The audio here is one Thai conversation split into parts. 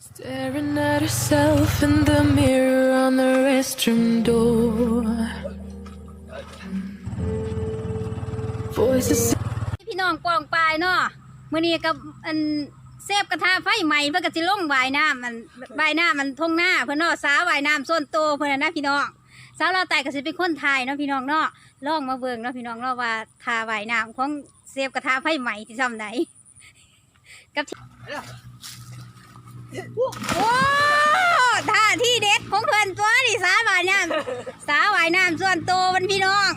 Staring at herself in the mirror on the restroom door. Voices พี่น้องกองปลายเนาะมื้อนี้กับอันเซฟกระทะไฟใหม่เพิ่นก็สิลงวายน้ำมันวายน้ำมันทงหน้าเพิ่นเนาะสาววายน้ำส่วนโตเพิ่นน่ะนะพี่น้องสาวเราวไต่ก็สิเป็นคนไทยเนาะพี่น้องเนาะลองมาเบิ่งเนาะพี่น้องเนาะว่าทาวายน้ำของเซฟกระทะไฟใหม่ที่ซ้ำไหนกับที่ โอ้ท่าที่เด็ดของเพิ่อนตัวนี่สาวายน้ำสาวายน้ำส่วนโตวมันพี่น้อง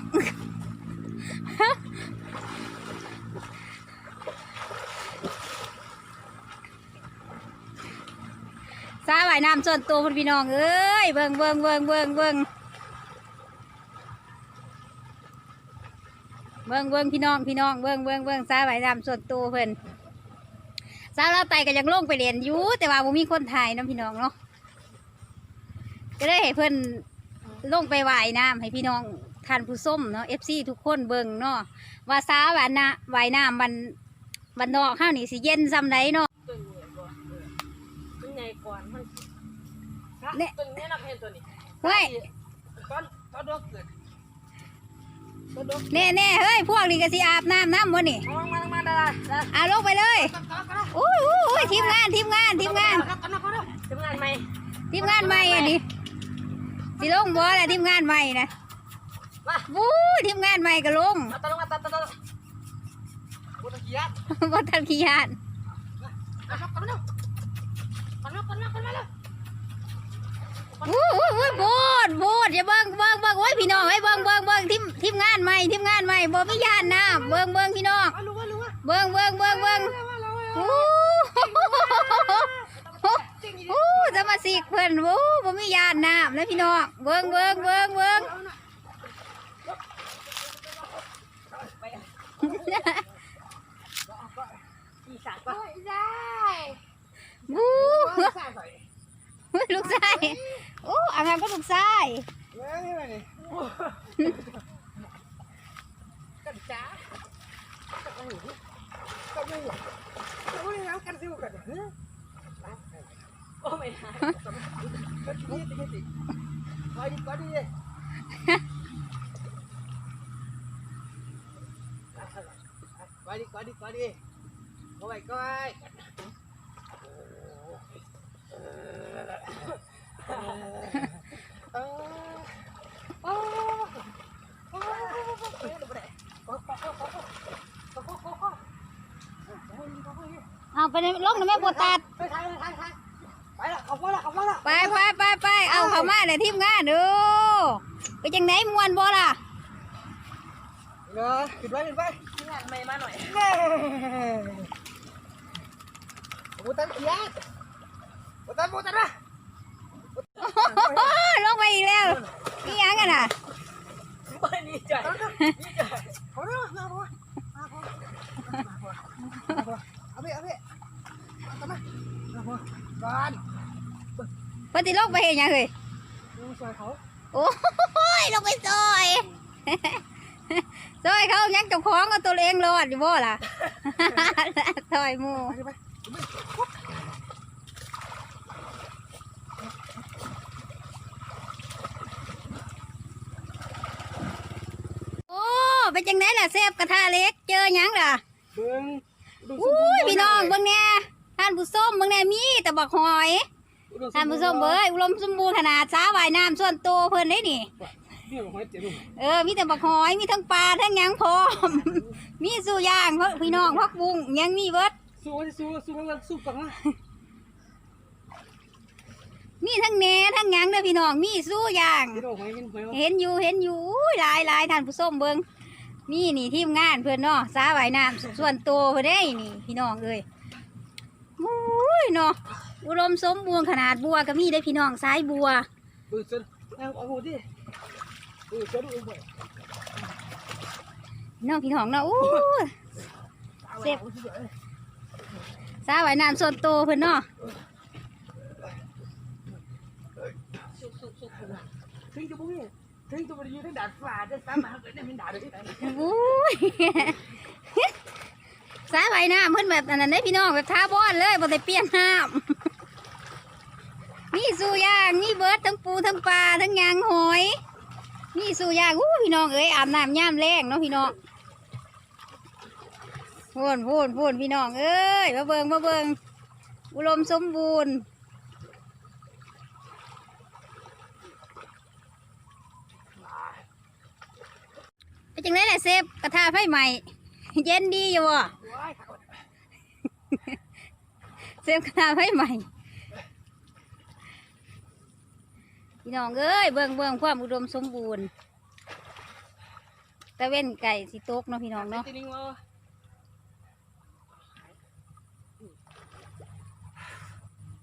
สาว่ายน้ำส่วนตัวคุณพี่น้องเอ้ยเบิ่งเบิ่งเบิ่งเบิ่งเบิ่งเบิ่งเบิ่งพี่น้องพี่น้องเบิ่งเบิ่งเบิ่งสาว่ายน้ำส่วนตัวเพิ่อน สาวเราวไต่ก็ยังลงไปเรียนอยู่แต่ว่าบ่มีคนถ่ายเน้องพี่น้องเนาะก็ได้ให้เพิ่นลงไปว่ายน้ำให้พี่น้องท่านผู้ส้มเนาะ FC ทุกคนเบิ่งเนาะว่าสาว่ายน้ำว่ายน้ำมันมันนอกข้าวนี่สิเย็นซำไดเนาะตึงเนี่ยก่อนเออตึงไงก่อนมันเนี่ยตึงเนี่ยนับเห็นตัวนี้เฮ้ยตอนตอนดอกเกิดตอนดอกแน่แน่ๆเฮ้ยพวกนี้ก็สิอาบน้ำน้ำวะนี่เอาลงมาลงมาได้ได้ได้เอาลงไปเลยกันกันกัน อุ้ยอุ้ยอุ้ยทีมงานทีมงานทีมงานกันกันกันทีมงานใหม่ทีมงานใหม่อันนี้สิลงบ่แหละทีมงานใหม่นะมาวู้ทีมงานใหม่ก็ลงมาตะลงมาตะตะตะบุตรกี้ยัดบ่ทันขี้ยานกันมากันมากันมากันมากันมาเลยวู้ยวู้ยวู้ยโบดโบดอย่าเบิ่งเบิ่งเบิ่งโอ้ยพี่น้องเอ้ยเบิ่งเบิ่งเบิ่งทีมทีมงานใหม่ทีมงานใหม่บ่มียานน้ำเบิ่งเบิ่งพี่น้องมาลูกมาลูกมาเบิ่งเบิ่งเบิ่งเบิ่ง มาลูกวู้วู้จะมาสิกเพิ่นวู้บ่มียานน้ำแล้วพี่น้องเบิ่งเบิ่งเบิ่งเบิ่งอีสานปะวู้อีสานใส่ลูกชายโอ้อาบน้ำก็ลูกชายเว้ยนี่ไงนี่กันจ้า กันไม่อยู่กันไม่อยู่กันไม่อยู่กันซิวกันโอ้ไม่ได้กันดีดีดีไปดีไปดีไปดีไปดีไปดีโอ้ยก้อยเออโอ้โอ้ เอา ไปในลงในแม่ปวดตัดไปทางทางทางไปละขับว่าละขับว่าละไปไปไปไปเอาเขามาเลยทีมงานดูไปจังไหนมวนบ่ล่ะเนาะขึ้นไปขึ้นไปงานใหม่มาหน่อยบุตันเขียบุตันบุตันนะลงไปอีกแล้วนี่ยังกันน่ะไม่ดีใจดีใจเอาเนาะมาพ่อมาพ่อเอาไปเอาไป เอามามาพอบ้านเพิ่นสิลงไปเฮ็ดหยังเฮ้ยดูสวยเขาโอ้ยลงไปซอยซอยเขายังเจ้าของเอาตัวเองรอดอยู่บ่ล่ะซอยหมู่ไปไปโอ้เป็นจังไหนล่ะเซฟกระทะเหล็กเจอหยังล่ะเบิ้งอุ้ยพี่น้องเบิ่งแน่ ท่านผู้ชมเบิ่งแน่มีแต่บักหอยท่านผู้ชมเบ้ยอุดมสมบูรณ์ขนาดสาว่ายน้ำส่วนตัวเพิ่นได้นี่นี่ของเขาเจ็บลูกเออ มีแต่บักหอย มีทั้งปลาทั้งหยังพร้อม มีสู่ย่างเพราะพี่น้องพักบุ้งหยังมีเบิดสู้สู้สู้กันสู้กันนะมีทั้งแหนทั้งหยังเด้อพี่น้องมีสู่ย่างพี่น้องหอยกินหอยเห็นอยู่เห็นอยู่อุ้ยหลายหลายท่านผู้ชมเบิ่งมีนี่ทีมงานเพิ่นเนาะสาว่ายน้ำส่วนตัวเพิ่นได้นี่ พี่น้องเอ้ยอุ้ ยเนาะอุดมสมบูรณ์ขนาดบัวก็มีได้อพี่น้องสายบัวดูสิเอาเอาหูดิดูสิดูไปน้องพี่น้องเนาะอู้เจ็บสาว่ายน้ำส่วนตัวเพิ่นเนาะถึงจะบุ้งถึงจะไปยืนที่ดาดฟ้าจะสามารถเกิดได้เป็นดาดได้อุ้ย สาว่ายน้ำเพิ่นแบบอันนั้นได้พี่น้องแบบท้าบอนเลยบ่ได้เปลี่ยนน้มีสูยางมีเบิร์ดทั้งปูทั้งปลาทั้งยางหอยมีสูยางอู้พี่น้องเอ้ยอาบน้ำย่ามแรงเนาะพี่น้องพูนพูนพูนพี่น้องเอ้ยมาเบิงมาเบิงอุดมสมบูรณ์เป็นจังได๋ล่ะเซฟกระทาไฟใหม่ เย็นดีอยู่บ่ว้ายขา เซฟกระทาไฟใหม่พี่น้องเอ้ยเบิ่งเบิ่งความอุดมสมบูรณ์ตะเว้นไก่สิตกเนาะพี่น้องเนาะตีลิงมา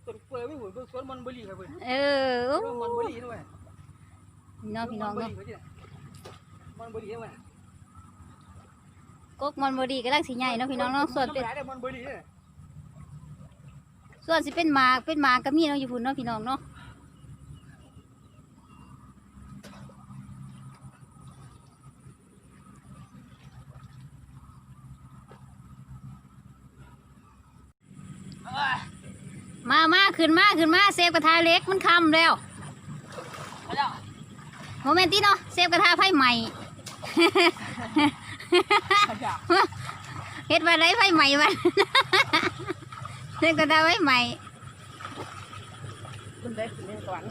ต้นเปลือยไม่หุ่นเบิ่งสวนมันบรีครับเพื่อนเออโอ้เบิ่งมันบรีด้วยพี่น้องพี่น้องเนาะมันบรีด้วย กกมันบดีก็ลังสีใหญ่เนาะพี่น้องเนาะส่วนเป็นมันบรีเนี่ยส่วนสิเป็นหมากเป็นหมากก็มีเนาะอยู่พุ่นเนาะพี่น้องเนาะมามาขึ้นมาขึ้นมาเซฟกระทะเล็กมันคำแล้วโมเมนต์ที่เนาะเซฟกระทะไฟใหม่ เฮ็ดมาได้ไฟใหม่มาเล่นกระทะไฟใหม่คุณได้คุณได้ก่อน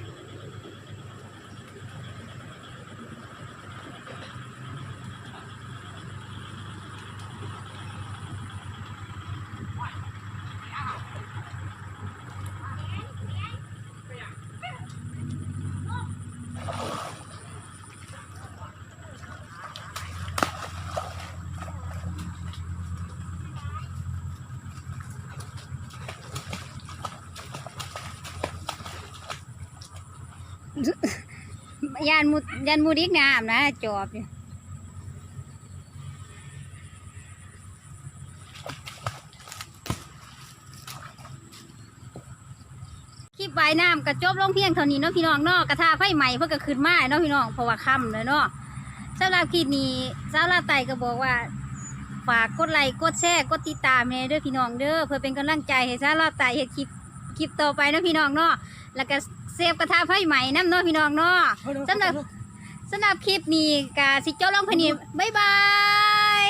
ยานมุยานมูดิกน้ำนะจอบอยู่คลิปใบน้ำกระจบลงเพียงเท่านี้เนาะพี่น้องเนาะกระทาไฟใหม่เพื่อก็ขึ้นมาเนาะพี่น้องเพราะว่าค่ำเลยเนาะสำหรับคลิปนี้สาวลาไตก็บอกว่าฝากกดไลค์กดแชร์กดติดตามเลยเด้อพี่น้องเด้อเพื่อเป็นกำลังใจให้สาวลาไตเฮ็ดคลิปคลิปต่อไปเนาะพี่น้องเนาะแล้วก็ เซฟกระทาไฟใหม่น้ำเนาะพี่น้องเนาะสำหรับสำหรับคลิปนี้กาสิเจ้าลองพะนีบ๊ายบาย